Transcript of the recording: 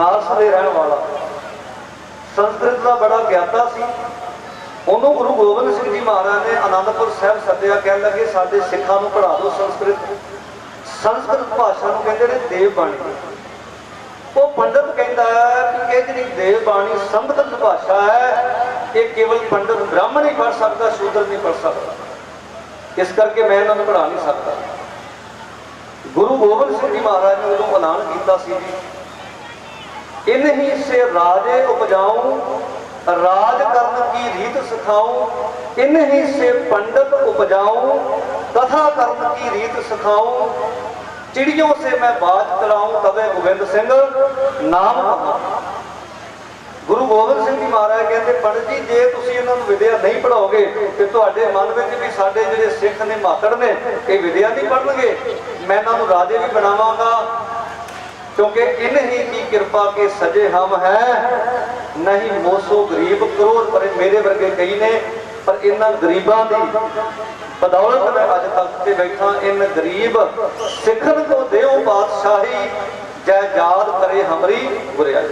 ਬਨਾਰਸ ਦੇ ਰਹਿਣ ਵਾਲਾ। ਸੰਸਕ੍ਰਿਤ ਦਾ ਬੜਾ ਗਿਆਤਾ ਸੀ। ਉਹਨੂੰ ਗੁਰੂ ਗੋਬਿੰਦ ਸਿੰਘ ਜੀ ਮਹਾਰਾਜ ਨੇ ਆਨੰਦਪੁਰ ਸਾਹਿਬ ਸੱਦਿਆ। ਕਹਿਣ ਲੱਗੇ, ਸਾਡੇ ਸਿੱਖਾਂ ਨੂੰ ਪੜ੍ਹਾ ਦਿਓ ਸੰਸਕ੍ਰਿਤ। ਸੰਸਕ੍ਰਿਤ ਭਾਸ਼ਾ ਨੂੰ ਕਹਿੰਦੇ ਨੇ ਦੇਵ ਬਾਣੀ ਉਹ ਪੰਡਤ ਕਹਿੰਦਾ ਹੈ ਕਿ ਇਹ ਜਿਹੜੀ ਦੇਵ ਬਾਣੀ ਸੰਸਕ੍ਰਿਤ ਭਾਸ਼ਾ ਹੈ, ਇਹ ਕੇਵਲ ਪੰਡਤ ਬ੍ਰਾਹਮਣ ਹੀ ਪੜ੍ਹ ਸਕਦਾ, ਸ਼ੂਦਰ ਨਹੀਂ ਪੜ੍ਹ ਸਕਦਾ। ਇਸ ਕਰਕੇ ਮੈਂ ਇਹਨਾਂ ਨੂੰ ਪੜ੍ਹਾ ਨਹੀਂ ਸਕਦਾ। ਗੁਰੂ ਗੋਬਿੰਦ ਸਿੰਘ ਜੀ ਮਹਾਰਾਜ ਨੇ ਉਦੋਂ ਐਲਾਨ ਕੀਤਾ ਸੀ ਜੀ। ਇਨ ਹੀ ਸੇ ਰਾਜੇ ਉਪਜਾਉ ਰਾਜ ਕਰਨ ਕੀ ਰੀਤ ਸਿਖਾਉ ਇਨ ਹੀ ਸੇ ਪੰਡਤ ਉਪਜਾਉ ਕਥਾ ਕਰਨ ਕੀ ਰੀਤ ਸਿਖਾਉ ਚਿੜੀਆਂ ਸੇ ਮੈਂ ਬਾਤ ਕਰਾਉ ਤਵੇ ਗੋਬਿੰਦ ਸਿੰਘ, ਨਾਮ ਕਹਾ ਗੁਰੂ ਗੋਬਿੰਦ ਸਿੰਘ ਜੀ ਮਹਾਰਾਜ ਕਹਿੰਦੇ, ਪੰਡਤ ਜੀ, ਜੇ ਤੁਸੀਂ ਇਹਨਾਂ ਨੂੰ ਵਿਦਿਆ ਨਹੀਂ ਪੜਾਓਗੇ ਤੇ ਤੁਹਾਡੇ ਮਨ ਵਿੱਚ ਵੀ ਸਾਡੇ ਜਿਹੜੇ ਸਿੱਖ ਨੇ, ਮਾਤੜ ਨੇ, ਇਹ ਵਿਦਿਆ ਨਹੀਂ ਪੜਨਗੇ ਮੈਂ ਇਹਨਾਂ ਨੂੰ ਰਾਜੇ ਵੀ ਬਣਾਵਾਂਗਾ ਕਿਉਂਕਿ ਇਨ ਹੀ ਕੀ ਕਿਰਪਾ ਕੇ ਸਜੇ ਹਮ ਹੈ, ਨਹੀਂ ਮੋਸੋ ਗਰੀਬ ਕਰੋੜ ਪਰ ਮੇਰੇ ਵਰਗੇ ਕਈ ਨੇ, ਪਰ ਇਹਨਾਂ ਗਰੀਬਾਂ ਦੀ ਬਦੌਲਤ ਮੈਂ ਅੱਜ ਤੱਕ ਤੇ ਬੈਠਾ, ਇਨ ਗਰੀਬ ਸਿੱਖਣ ਕੋ ਦਿਓ ਬਾਦਸ਼ਾਹੀ, ਜੈ ਯਾਦ ਕਰੇ ਹਮਰੀ ਗੁਰਿਆਈ